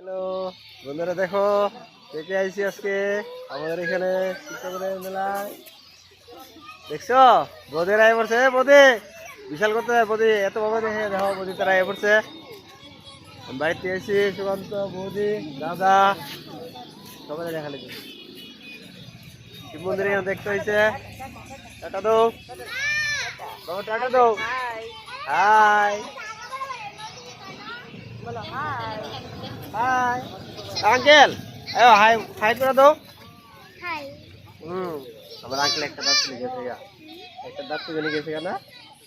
Hello বন্ধুরা দেখো কে আইসি আজকে? আমাদের এখানে শিক্ষকের মেলায় দেখছ? বদির আয় পড়ছে। বদি বিশাল করতে বদি এত বাবা দেখে দেখো বদি তারা আয় পড়ছে। বাড়িতে এসেছি সুকান্ত বৌদি দাদা সবাই দেখা লেগে শিব মন্দির এখানে দেখতে হয়েছে। টাটা দৌ টাটা দৌ হাই হাই আঙ্কেল আয়ো হাই হাই করে দাও। হাই হুম আমার আঙ্কেল একটা দাঁত চলে গেছে গা একটা দাঁত চলে গেছে গা না?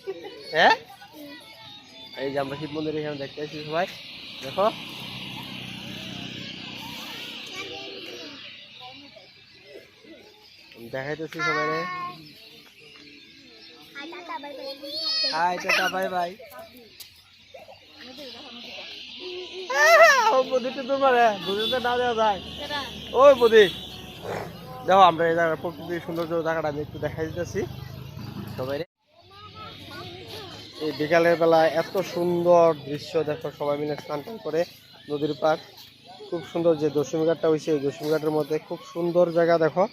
হ্যাঁ এই যে আমরা শিব মন্দির এখানে দেখতে আসছি সবাই দেখো। দেখাইতেছি সবাই রে হাই টাটা বাই বাই বুঝতে না দেওয়া যায়। ওই দেখো আমরা এই জায়গার প্রকৃতির সৌন্দর্য জায়গাটা আমি একটু দেখাই দিতেছি। সবাই এই বিকালের বেলা এত সুন্দর দৃশ্য দেখো সবাই মিলে স্নান টান করে নদীর পার খুব সুন্দর যে দশমী ঘাটটা হয়েছে এই দশমী ঘাটের মধ্যে খুব সুন্দর জায়গা দেখো।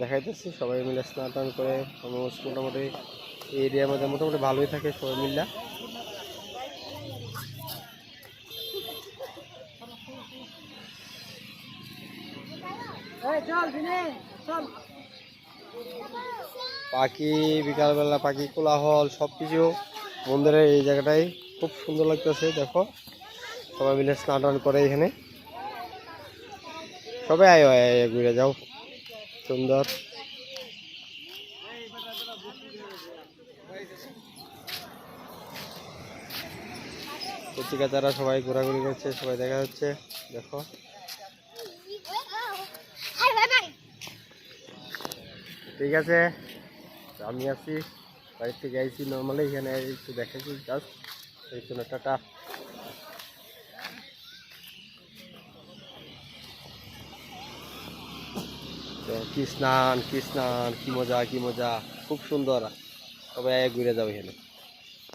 দেখাইতেছি সবাই মিলে স্নান টান করে। মোটামুটি এই এরিয়ার মধ্যে মোটামুটি ভালোই থাকে সবাই মিলে। পাখি, বিকালবেলা পাখি, কোলাহল সব কিছু মন্দিরের এই জায়গাটাই খুব সুন্দর লাগতেছে, দেখো। সবাই মিলে স্নান টান করে এখানে। সবাই আয় আয় ঘুরে যাও। সুন্দর। পত্রিকা তারা সবাই ঘোরাঘুরি করছে, সবাই দেখা যাচ্ছে দেখো হাই বাই বাই ঠিক আছে? আমি আছি থেকে আইছি নর্মালি এখানে একটু দেখেছি জাস্ট এই জন্য টাটা। কি স্নান কি স্নান, কি মজা কি মজা? খুব সুন্দর। সবাই ঘুরে যাবে এখানে।